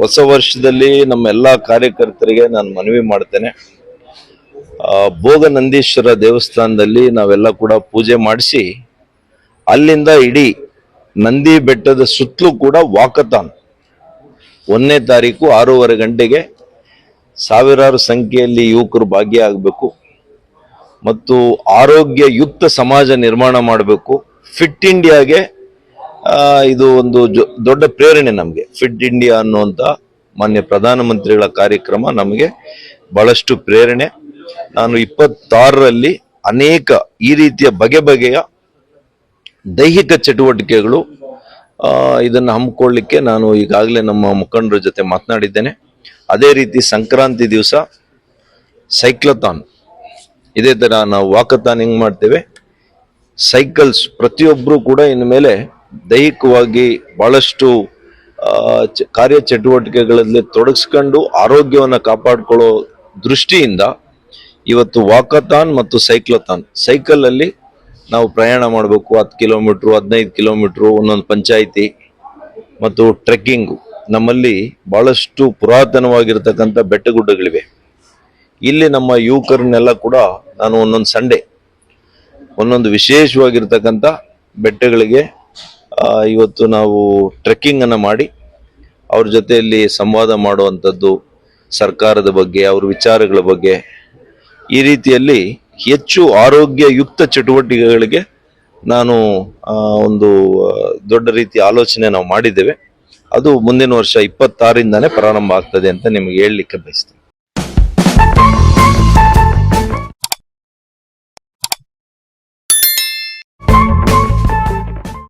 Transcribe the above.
ಹೊಸ ವರ್ಷದಲ್ಲಿ ನಮ್ಮ ಎಲ್ಲ ಕಾರ್ಯಕರ್ತರಿಗೆ ನಾನು ಮನವಿ ಮಾಡ್ತೇನೆ. ಭೋಗ ನಂದೀಶ್ವರ ದೇವಸ್ಥಾನದಲ್ಲಿ ನಾವೆಲ್ಲ ಕೂಡ ಪೂಜೆ ಮಾಡಿಸಿ, ಅಲ್ಲಿಂದ ಇಡೀ ನಂದಿ ಬೆಟ್ಟದ ಸುತ್ತಲೂ ಕೂಡ ವಾಕತಾನ್ ಒಂದನೇ ತಾರೀಕು ಆರೂವರೆ ಗಂಟೆಗೆ ಸಾವಿರಾರು ಸಂಖ್ಯೆಯಲ್ಲಿ ಯುವಕರು ಭಾಗಿಯಾಗಬೇಕು. ಮತ್ತು ಆರೋಗ್ಯಯುಕ್ತ ಸಮಾಜ ನಿರ್ಮಾಣ ಮಾಡಬೇಕು. ಫಿಟ್ ಇಂಡಿಯಾಗೆ ಇದು ಒಂದು ದೊಡ್ಡ ಪ್ರೇರಣೆ ನಮಗೆ. ಫಿಟ್ ಇಂಡಿಯಾ ಅನ್ನುವಂಥ ಮಾನ್ಯ ಪ್ರಧಾನಮಂತ್ರಿಗಳ ಕಾರ್ಯಕ್ರಮ ನಮಗೆ ಬಹಳಷ್ಟು ಪ್ರೇರಣೆ. ನಾನು ಇಪ್ಪತ್ತಾರರಲ್ಲಿ ಅನೇಕ ಈ ರೀತಿಯ ಬಗೆ ಬಗೆಯ ದೈಹಿಕ ಚಟುವಟಿಕೆಗಳು ಇದನ್ನು ಹಮ್ಮಿಕೊಳ್ಳಿಕ್ಕೆ ನಾನು ಈಗಾಗಲೇ ನಮ್ಮ ಮುಖಂಡರ ಜೊತೆ ಮಾತನಾಡಿದ್ದೇನೆ. ಅದೇ ರೀತಿ ಸಂಕ್ರಾಂತಿ ದಿವಸ ಸೈಕ್ಲತಾನ್ ಇದೇ ಥರ ನಾವು ವಾಕತಾನ್ ಹೆಂಗೆ ಮಾಡ್ತೇವೆ? ಸೈಕಲ್ಸ್ ಪ್ರತಿಯೊಬ್ಬರೂ ಕೂಡ ಇನ್ನು ಮೇಲೆ ದೈಹಿಕವಾಗಿ ಬಹಳಷ್ಟು ಕಾರ್ಯ ಚಟುವಟಿಕೆಗಳಲ್ಲಿ ತೊಡಗಿಸ್ಕೊಂಡು ಆರೋಗ್ಯವನ್ನು ಕಾಪಾಡಿಕೊಳ್ಳೋ ದೃಷ್ಟಿಯಿಂದ ಇವತ್ತು ವಾಕಥಾನ್ ಮತ್ತು ಸೈಕ್ಲಥಾನ್. ಸೈಕಲ್ ಅಲ್ಲಿ ನಾವು ಪ್ರಯಾಣ ಮಾಡಬೇಕು, ಹತ್ತು ಕಿಲೋಮೀಟ್ರು, ಹದಿನೈದು ಕಿಲೋಮೀಟ್ರು, ಒಂದೊಂದು ಪಂಚಾಯಿತಿ ಮತ್ತು ಟ್ರೆಕ್ಕಿಂಗ್. ನಮ್ಮಲ್ಲಿ ಬಹಳಷ್ಟು ಪುರಾತನವಾಗಿರ್ತಕ್ಕಂಥ ಬೆಟ್ಟಗುಡ್ಡಗಳಿವೆ. ಇಲ್ಲಿ ನಮ್ಮ ಯುವಕರನ್ನೆಲ್ಲ ಕೂಡ ನಾನು ಒಂದೊಂದು ಸಂಡೆ, ಒಂದೊಂದು ವಿಶೇಷವಾಗಿರ್ತಕ್ಕಂಥ ಬೆಟ್ಟಗಳಿಗೆ ಇವತ್ತು ನಾವು ಟ್ರೆಕ್ಕಿಂಗ್ ಅನ್ನ ಮಾಡಿ ಅವ್ರ ಜೊತೆಯಲ್ಲಿ ಸಂವಾದ ಮಾಡುವಂಥದ್ದು ಸರ್ಕಾರದ ಬಗ್ಗೆ, ಅವ್ರ ವಿಚಾರಗಳ ಬಗ್ಗೆ ಈ ರೀತಿಯಲ್ಲಿ ಹೆಚ್ಚು ಆರೋಗ್ಯಯುಕ್ತ ಚಟುವಟಿಕೆಗಳಿಗೆ ನಾನು ಒಂದು ದೊಡ್ಡ ರೀತಿಯ ಆಲೋಚನೆ ನಾವು ಮಾಡಿದ್ದೇವೆ. ಅದು ಮುಂದಿನ ವರ್ಷ ಇಪ್ಪತ್ತಾರಿಂದಾನೇ ಪ್ರಾರಂಭ ಆಗ್ತದೆ ಅಂತ ನಿಮಗೆ ಹೇಳಲಿಕ್ಕೆ ಬಯಸ್ತೇನೆ.